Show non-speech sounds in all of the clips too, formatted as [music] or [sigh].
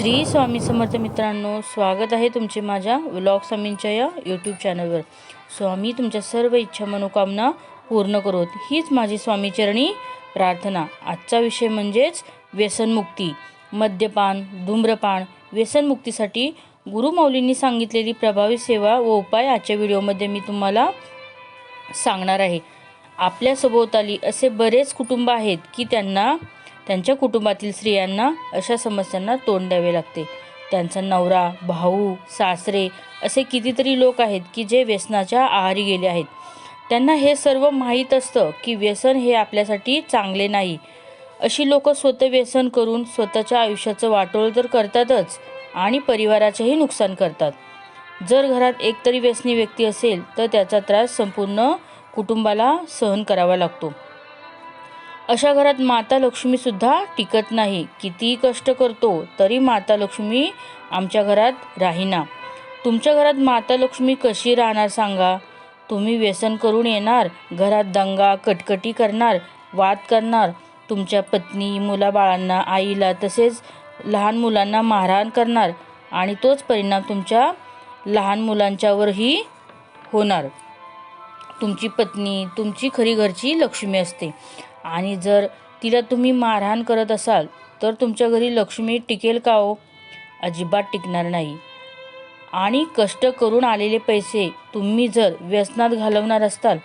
श्री स्वामी समर्थ मित्रांनो स्वागत आहे तुमचे माझ्या व्लॉग स्वामींच्या या यूट्यूब चॅनलवर स्वामी तुमच्या सर्व इच्छा मनोकामना पूर्ण करोत. हीच माझी स्वामीचरणी प्रार्थना. आजचा विषय म्हणजेच व्यसनमुक्ती मद्यपान धूम्रपान व्यसनमुक्तीसाठी गुरुमौलींनी सांगितलेली प्रभावी सेवा व उपाय आजच्या व्हिडिओमध्ये मी तुम्हाला सांगणार आहे. आपल्या सभोवताली असे बरेच कुटुंब आहेत की त्यांना त्यांच्या कुटुंबातील स्त्रियांना अशा समस्यांना तोंड द्यावे लागते. त्यांचा नवरा भाऊ सासरे असे कितीतरी लोक आहेत की जे व्यसनाच्या आहारी गेले आहेत. त्यांना हे सर्व माहीत असतं की व्यसन हे आपल्यासाठी चांगले नाही. अशी लोक स्वतः व्यसन करून स्वतःच्या आयुष्याचं वाटोळ तर करतातच आणि परिवाराचेही नुकसान करतात. जर घरात एकतरी व्यसनी व्यक्ती असेल तर त्याचा त्रास संपूर्ण कुटुंबाला सहन करावा लागतो. अशा घरात माता लक्ष्मीसुद्धा टिकत नाही. कितीही कष्ट करतो तरी माता लक्ष्मी आमच्या घरात राहीना. तुमच्या घरात माता लक्ष्मी कशी राहणार सांगा? तुम्ही व्यसन करून येणार घरात दंगा कटकटी करणार वाद करणार. तुमच्या पत्नी मुलाबाळांना आईला तसेच लहान मुलांना मारहाण करणार आणि तोच परिणाम तुमच्या लहान मुलांच्यावरही होणार. तुमची पत्नी तुमची खरी घरची लक्ष्मी असते. आणि जर तिला तुम्ही मारहाण करत असाल तर तुमच्या घरी लक्ष्मी टिकेल का हो? अजिबात टिकणार नाही. आणि कष्ट करून आलेले पैसे तुम्ही जर व्यसनात घालवणार असाल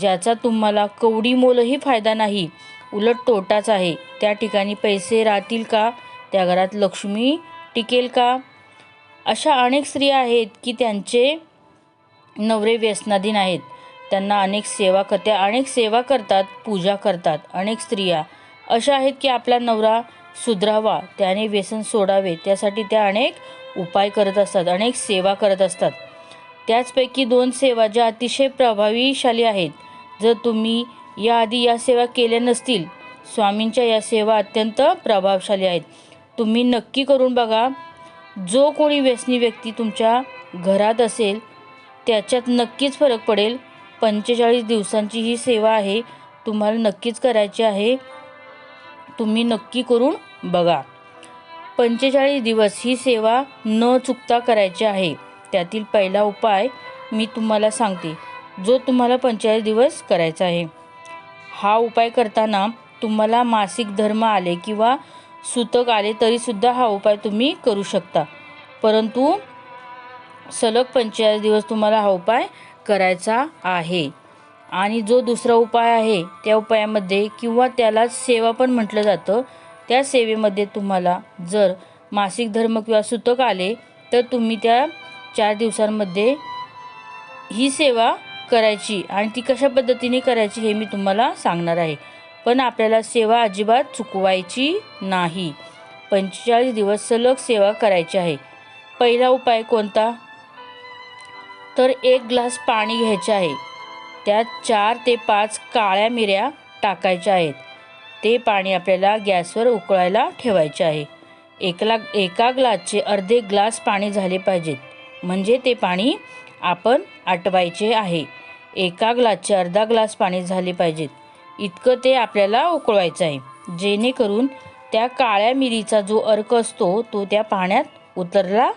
ज्याचा तुम्हाला कवडी मोलही फायदा नाही उलट तोटाच आहे. त्या ठिकाणी पैसे राहतील का? त्या घरात लक्ष्मी टिकेल का? अशा अनेक स्त्रिया आहेत की त्यांचे नवरे व्यसनाधीन आहेत. त्यांना अनेक सेवा करते अनेक सेवा करतात पूजा करतात अनेक स्त्रिया. अशा आहेत की आपला नवरा सुधरावा त्याने व्यसन सोडावे त्यासाठी त्या अनेक उपाय करत असतात अनेक सेवा करत असतात. त्याचपैकी दोन सेवा ज्या अतिशय प्रभावीशाली आहेत. जर तुम्ही याआधी या सेवा केल्या नसतील स्वामींच्या या सेवा अत्यंत प्रभावशाली आहेत. तुम्ही नक्की करून बघा जो कोणी व्यसनी व्यक्ती तुमच्या घरात असेल त्याच्यात नक्कीच फरक पडेल. पंचेचाळीस दिवसांची ही सेवा आहे. तुम्हाला नक्कीच करायची आहे. तुम्ही नक्की करून बघा. पंचेचाळीस दिवस ही सेवा न चुकता करायची आहे. त्यातील पहिला उपाय मी तुम्हाला सांगते. जो तुम्हाला पंचेचाळीस दिवस करायचा आहे. हा उपाय करताना तुम्हाला मासिक धर्म आले किंवा सुतक आले तरीसुद्धा हा उपाय तुम्ही करू शकता. परंतु सलग पंचेचाळीस दिवस तुम्हाला हा उपाय करायचा आहे. आणि जो दुसरा उपाय आहे त्या उपायामध्ये किंवा त्याला सेवा पण म्हटलं जातं. त्या सेवेमध्ये तुम्हाला जर मासिक धर्म किंवा सुतक आले तर तुम्ही त्या चार दिवसांमध्ये ही सेवा करायची आणि ती कशा पद्धतीने करायची हे मी तुम्हाला सांगणार आहे. पण आपल्याला सेवा अजिबात चुकवायची नाही. पंचेचाळीस दिवस सलग सेवा करायची आहे. पहिला उपाय कोणता? तर एक ग्लास पाणी घ्यायचे आहे. त्यात चार ते पाच काळ्या मिऱ्या टाकायच्या आहेत. ते पाणी आपल्याला गॅसवर उकळायला ठेवायचे आहे. एकला एका ग्लासचे अर्धे ग्लास पाणी झाले पाहिजेत. म्हणजे ते पाणी आपण आटवायचे आहे. एका ग्लासचे अर्धा ग्लास पाणी झाले पाहिजेत. इतकं ते आपल्याला उकळवायचं आहे. जेणेकरून त्या काळ्या मिरीचा जो अर्क असतो तो त्या पाण्यात उतरला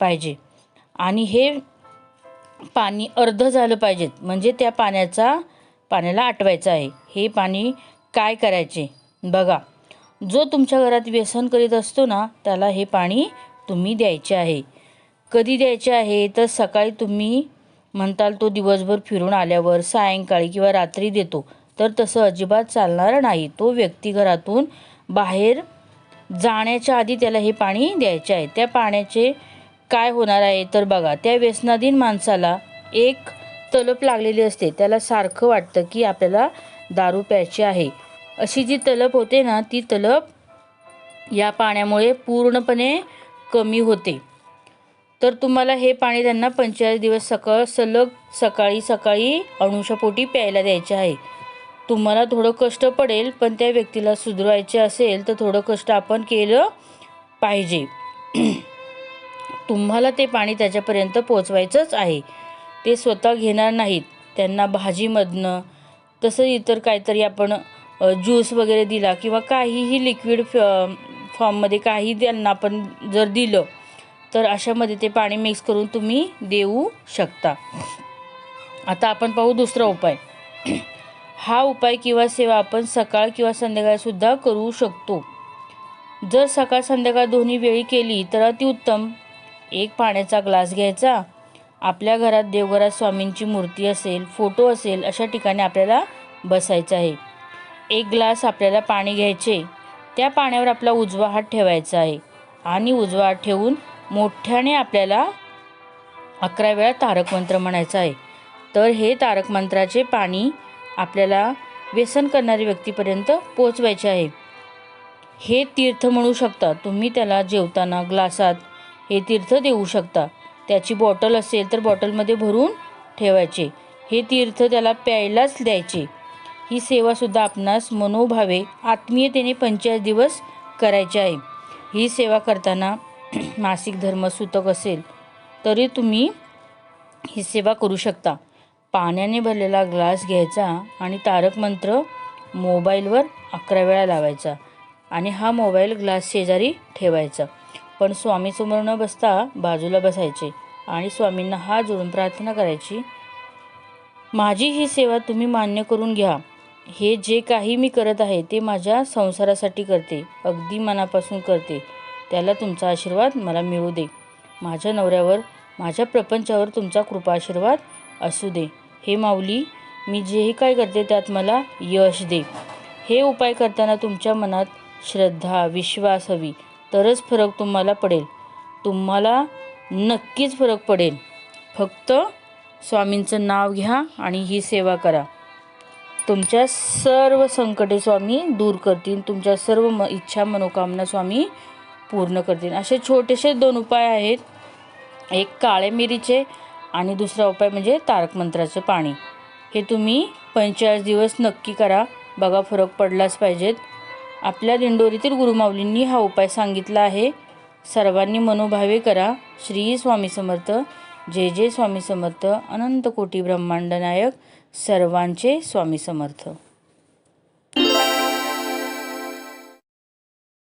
पाहिजे. आणि हे पाणी अर्ध झालं पाहिजेत. म्हणजे त्या पाण्याचा पाण्याला आटवायचं आहे. हे पाणी काय करायचे? बघा. जो तुमच्या घरात व्यसन करीत असतो ना त्याला हे पाणी तुम्ही द्यायचे आहे. कधी द्यायचे आहे? तर सकाळी तुम्ही म्हणताल तो दिवसभर फिरून आल्यावर सायंकाळी किंवा रात्री देतो. तर तसं अजिबात चालणार नाही. तो व्यक्ती घरातून बाहेर जाण्याच्या आधी त्याला हे पाणी द्यायचे आहे. त्या पाण्याचे काय होणार आहे तर बघा त्या व्यसनाधीन माणसाला एक तलप लागलेली असते. त्याला सारखं वाटतं की आपल्याला दारू प्यायची आहे. अशी जी तलप होते ना ती तलप या पाण्यामुळे पूर्णपणे कमी होते. तर तुम्हाला हे पाणी त्यांना पंचेचाळीस दिवस सकाळ सलग सकाळी सकाळी अणुशापोटी प्यायला द्यायचे आहे. तुम्हाला थोडं कष्ट पडेल पण त्या व्यक्तीला सुधरवायचे असेल तर थोडं कष्ट आपण केलं पाहिजे. तुम्हाला ते पाणी त्याच्यापर्यंत पोचवायचंच आहे. ते स्वतः घेणार नाहीत. त्यांना भाजीमधनं तसं इतर काहीतरी आपण ज्यूस वगैरे दिला किंवा काहीही लिक्विड फॉर्ममध्ये काही त्यांना आपण जर दिलं तर अशामध्ये ते पाणी मिक्स करून तुम्ही देऊ शकता. आता आपण पाहू दुसरा उपाय. [clears throat] हा उपाय किंवा सेवा आपण सकाळ किंवा संध्याकाळसुद्धा करू शकतो. जर सकाळ संध्याकाळ दोन्ही वेळी केली तर अतिउत्तम. एक पाण्याचा ग्लास घ्यायचा. आपल्या घरात देवघरात स्वामींची मूर्ती असेल फोटो असेल अशा ठिकाणी आपल्याला बसायचं आहे. एक ग्लास आपल्याला पाणी घ्यायचे. त्या पाण्यावर आपला उजवा हात ठेवायचा आहे आणि उजवा हात ठेवून मोठ्याने आपल्याला अकरा वेळा तारक मंत्र म्हणायचं आहे. तर हे तारक मंत्राचे पाणी आपल्याला व्यसन करणाऱ्या व्यक्तीपर्यंत पोचवायचे आहे. हे तीर्थ म्हणू शकता. तुम्ही त्याला जेवताना ग्लासात हे तीर्थ देऊ शकता. त्याची बॉटल असेल तर बॉटलमध्ये भरून ठेवायचे. हे तीर्थ त्याला प्यायलाच द्यायचे. ही सेवासुद्धा आपणास मनोभावे आत्मीयतेने पंचायत दिवस करायची आहे. ही सेवा करताना [clears throat] मासिक धर्म सुतक असेल तरी तुम्ही ही सेवा करू शकता. पाण्याने भरलेला ग्लास घ्यायचा आणि तारक मंत्र मोबाईलवर अकरा वेळा लावायचा आणि हा मोबाईल ग्लास शेजारी ठेवायचा. पण स्वामीसमोर न बसता बाजूला बसायचे आणि स्वामींना हात जोडून प्रार्थना करायची. माझी ही सेवा तुम्ही मान्य करून घ्या. हे जे काही मी करत आहे ते माझ्या संसारासाठी करते अगदी मनापासून करते. त्याला तुमचा आशीर्वाद मला मिळू दे. माझ्या नवऱ्यावर माझ्या प्रपंचावर तुमचा कृपा आशीर्वाद असू दे. हे माऊली मी जेही काय करते त्यात मला यश दे. हे उपाय करताना तुमच्या मनात श्रद्धा विश्वास हवी. तरच फरक तुम्हाला पडेल. तुम्हाला नक्कीच फरक पडेल. फक्त स्वामींचं नाव घ्या आणि ही सेवा करा. तुमच्या सर्व संकटे स्वामी दूर करतील. तुमच्या सर्व म इच्छा मनोकामना स्वामी पूर्ण करतील. असे छोटेसे दोन उपाय आहेत. एक काळे मिरीचे आणि दुसरा उपाय म्हणजे तारक मंत्राचं पाणी. हे तुम्ही पंचेचाळीस दिवस नक्की करा. बघा फरक पडलाच पाहिजेत. आपल्या दिंडोरीतील गुरुमाऊलींनी हा उपाय सांगितला आहे. सर्वांनी मनोभावे करा. श्री स्वामी समर्थ. जय जय स्वामी समर्थ. अनंत कोटी ब्रह्मांड नायक. सर्वांचे स्वामी समर्थ.